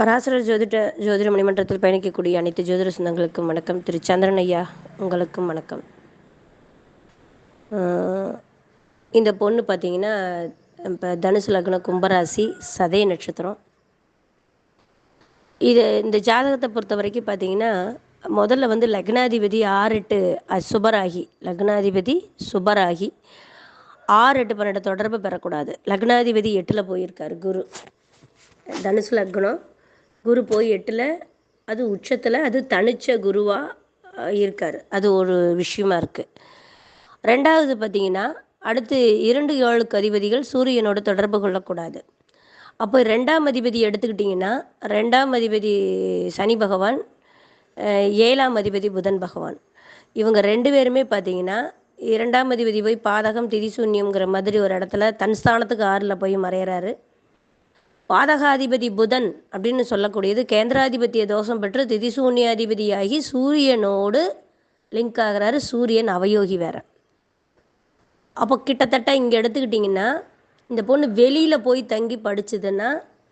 பராசர ஜோதிட ஜோதிட மணிமன்றத்தில் பயணிக்கக்கூடிய அனைத்து ஜோதிட சொந்தங்களுக்கும் வணக்கம். திரு சந்திரன் ஐயா உங்களுக்கும் வணக்கம். இந்த பொண்ணு பார்த்தீங்கன்னா இப்போ தனுசு லக்னம் கும்பராசி சதய நட்சத்திரம். இது இந்த ஜாதகத்தை பொறுத்த வரைக்கும் பார்த்தீங்கன்னா முதல்ல வந்து லக்னாதிபதி ஆறு எட்டு சுபராகி. லக்னாதிபதி சுபராகி. ஆறு எட்டு பன்னெண்டு தொடர்பு பெறக்கூடாது. லக்னாதிபதி எட்டில் போயிருக்காரு குரு. தனுசு லக்னம் குரு போய் எட்டில் அது உச்சத்தில் அது தனிச்ச குருவாக இருக்கார். அது ஒரு விஷயமா இருக்குது ரெண்டாவது பார்த்தீங்கன்னா அடுத்து இரண்டு ஏழுக்கு அதிபதிகள் சூரியனோட தொடர்பு கொள்ளக்கூடாது. அப்போ ரெண்டாம் அதிபதி எடுத்துக்கிட்டிங்கன்னா ரெண்டாம் அதிபதி சனி பகவான் ஏழாம் அதிபதி புதன் பகவான். இவங்க ரெண்டு பேருமே பார்த்தீங்கன்னா இரண்டாம் அதிபதி போய் பாதகம் திதிசூன்யம்ங்கிற மாதிரி ஒரு இடத்துல தன் ஸ்தானத்துக்கு ஆறில் போய் மறையிறாரு. பாதகாதிபதி புதன் அப்படின்னு சொல்லக்கூடியது கேந்திராதிபத்திய தோஷம் பெற்று திதிசூன்யாதிபதியாகி சூரியனோடு லிங்க் ஆகுறாரு. சூரியன் அவயோகி வேற. அப்போ கிட்டத்தட்ட இங்கே எடுத்துக்கிட்டிங்கன்னா இந்த பொண்ணு வெளியில் போய் தங்கி படிச்சதுன்னா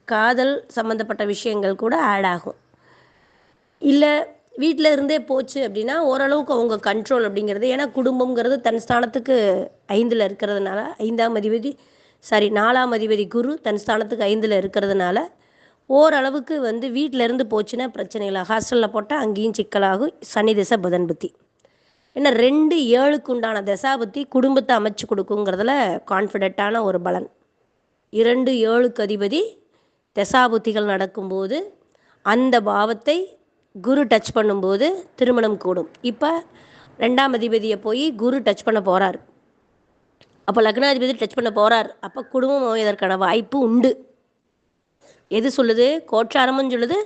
காதல் சம்மந்தப்பட்ட விஷயங்கள் கூட ஆட் ஆகும். இல்லை வீட்டில் இருந்தே போச்சு அப்படின்னா ஓரளவுக்கு அவங்க கண்ட்ரோல் அப்படிங்கிறது ஏன்னா குடும்பங்கிறது தன் ஸ்தானத்துக்கு ஐந்தில் இருக்கிறதுனால ஐந்தாம் அதிபதி சாரி நாலாம் அதிபதி குரு தன் ஸ்தானத்துக்கு ஐந்தில் இருக்கிறதுனால ஓரளவுக்கு வந்து வீட்டில் இருந்து போச்சுன்னா பிரச்சனை இல்லை. ஹாஸ்டலில் போட்டால் அங்கேயும் சிக்கலாகும். சனி திசை புதன் புத்தி. ஏன்னா ரெண்டு ஏழுக்கு உண்டான தசாபத்தி குடும்பத்தை அமைச்சு கொடுக்குங்கிறதுல கான்ஃபிடென்ட்டான ஒரு பலன். இரண்டு ஏழுக்கு அதிபதி தசாபுத்திகள் நடக்கும்போது அந்த பாவத்தை குரு டச் பண்ணும்போது திருமணம் கூடும். இப்போ ரெண்டாம் அதிபதியை போய் குரு டச் பண்ண போகிறார் அப்போ லக்னாதிபதி டச் பண்ண போகிறார் அப்போ குடும்பம் அமைவதற்கான வாய்ப்பு உண்டு. எது சொல்லுது? கோச்சாரமும் சொல்லுது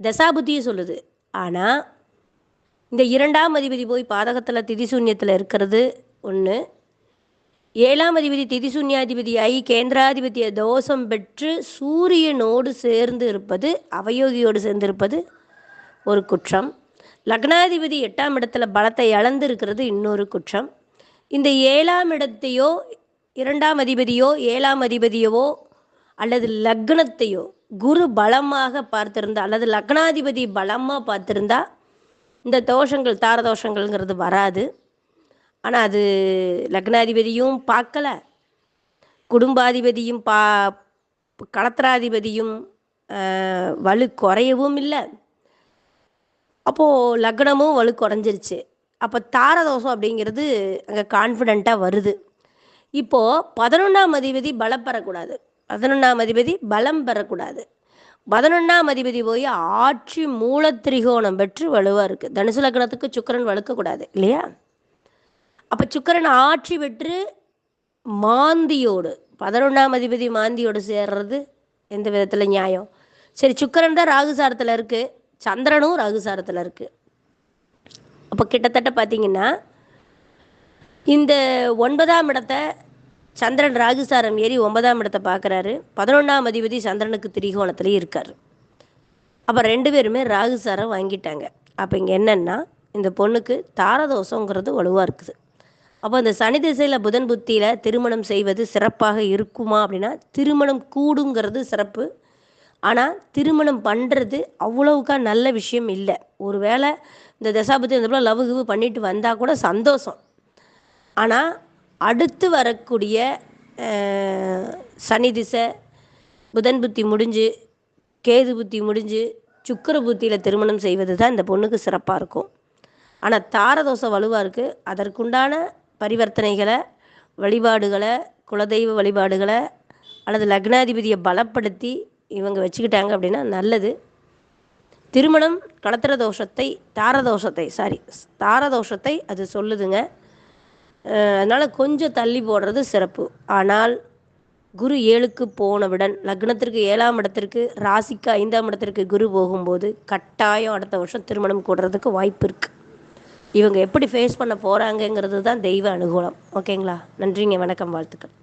தசாபுத்தியும் சொல்லுது. ஆனால் இந்த இரண்டாம் அதிபதி போய் பாதகத்தில் திதிசூன்யத்தில் இருக்கிறது ஒன்று ஏழாம் அதிபதி திதிசூன்யாதிபதியாகி கேந்திராதிபதிய தோஷம் பெற்று சூரியனோடு சேர்ந்து இருப்பது அவயோகியோடு சேர்ந்து இருப்பது ஒரு குற்றம். லக்னாதிபதி எட்டாம் இடத்துல பலத்தை இழந்து இருக்கிறது இன்னொரு குற்றம். இந்த ஏழாம் இடத்தையோ இரண்டாம் அதிபதியோ ஏழாம் அதிபதியவோ அல்லது லக்னத்தையோ குரு பலமாக பார்த்திருந்தா அல்லது லக்னாதிபதி பலமாக பார்த்திருந்தா இந்த தோஷங்கள் தார தோஷங்கள்ங்கிறது வராது. ஆனால் அது லக்னாதிபதியும் பார்க்கல. குடும்பாதிபதியும் பா களத்திராதிபதியும் வலு குறையவும் இல்லை. அப்போது லக்னமும் வலு குறைஞ்சிருச்சு. அப்போ தாரதோஷம் அப்படிங்கிறது அங்கே கான்ஃபிடெண்ட்டாக வருது. இப்போது பதினொன்றாம் அதிபதி பலம் பெறக்கூடாது. பதினொன்றாம் அதிபதி பலம் பெறக்கூடாது. பதினொன்றாம் அதிபதி போய் ஆட்சி மூலத்திரிகோணம் பெற்று வலுவாக இருக்குது தனுசு லக்னத்துக்கு சுக்கிரன் வலுக்கக்கூடாது இல்லையா? அப்போ சுக்கிரன் ஆட்சி பெற்று மாந்தியோடு பதினொன்றாம் அதிபதி மாந்தியோடு சேர்றது எந்த விதத்தில் நியாயம்? சரி சுக்கிரன் தான் ராகுசாரத்தில் இருக்குது சந்திரனும் ராகுசாரத்தில் இருக்குது அப்போ கிட்டத்தட்ட பார்த்தீங்கன்னா இந்த ஒன்பதாம் இடத்தை சந்திரன் ராகுசாரம் ஏறி ஒன்பதாம் இடத்தை பார்க்குறாரு பதினொன்றாம் அதிபதி சந்திரனுக்கு திரிகோணத்துலேயே இருக்கார். அப்போ ரெண்டு பேருமே ராகுசாரம் வாங்கிட்டாங்க. அப்போ இங்கே என்னென்னா இந்த பொண்ணுக்கு தாரதோஷங்கிறது வலுவாக இருக்குது. அப்போ இந்த சனி திசையில் புதன் புத்தியில் திருமணம் செய்வது சிறப்பாக இருக்குமா அப்படின்னா திருமணம் கூடுங்கிறது சிறப்பு ஆனால் திருமணம் பண்ணுறது அவ்வளவுக்கா நல்ல விஷயம் இல்லை. ஒருவேளை இந்த தசாபத்தி இந்த லவ் கிவ் பண்ணிட்டு வந்தால் கூட சந்தோஷம். ஆனால் அடுத்து வரக்கூடிய சனி திசை புதன் புத்தி முடிஞ்சு கேது புத்தி முடிஞ்சு சுக்கர புத்தியில் திருமணம் செய்வது தான் இந்த பொண்ணுக்கு சிறப்பாக இருக்கும். ஆனால் தாரதோஷம் வலுவாக இருக்குது அதற்குண்டான பரிவர்த்தனைகளை வழிபாடுகளை குலதெய்வ வழிபாடுகளை அல்லது லக்னாதிபதியை பலப்படுத்தி இவங்க வச்சுக்கிட்டாங்க அப்படின்னா நல்லது. திருமணம் கடத்திர தோஷத்தை தாரதோஷத்தை சாரி தாரதோஷத்தை அது சொல்லுதுங்க. அதனால் கொஞ்சம் தள்ளி போடுறது சிறப்பு. ஆனால் குரு ஏழுக்கு போனவுடன் லக்னத்திற்கு ஏழாம் இடத்திற்கு ராசிக்கு ஐந்தாம் இடத்திற்கு குரு போகும்போது கட்டாயம் அடுத்த வருஷம் திருமணம் கூடுறதுக்கு வாய்ப்பு இருக்குது இவங்க எப்படி ஃபேஸ் பண்ண போகிறாங்கங்கிறது தான் தெய்வ அனுகூலம். ஓகேங்களா நன்றிங்க வணக்கம் வாழ்த்துக்கள்.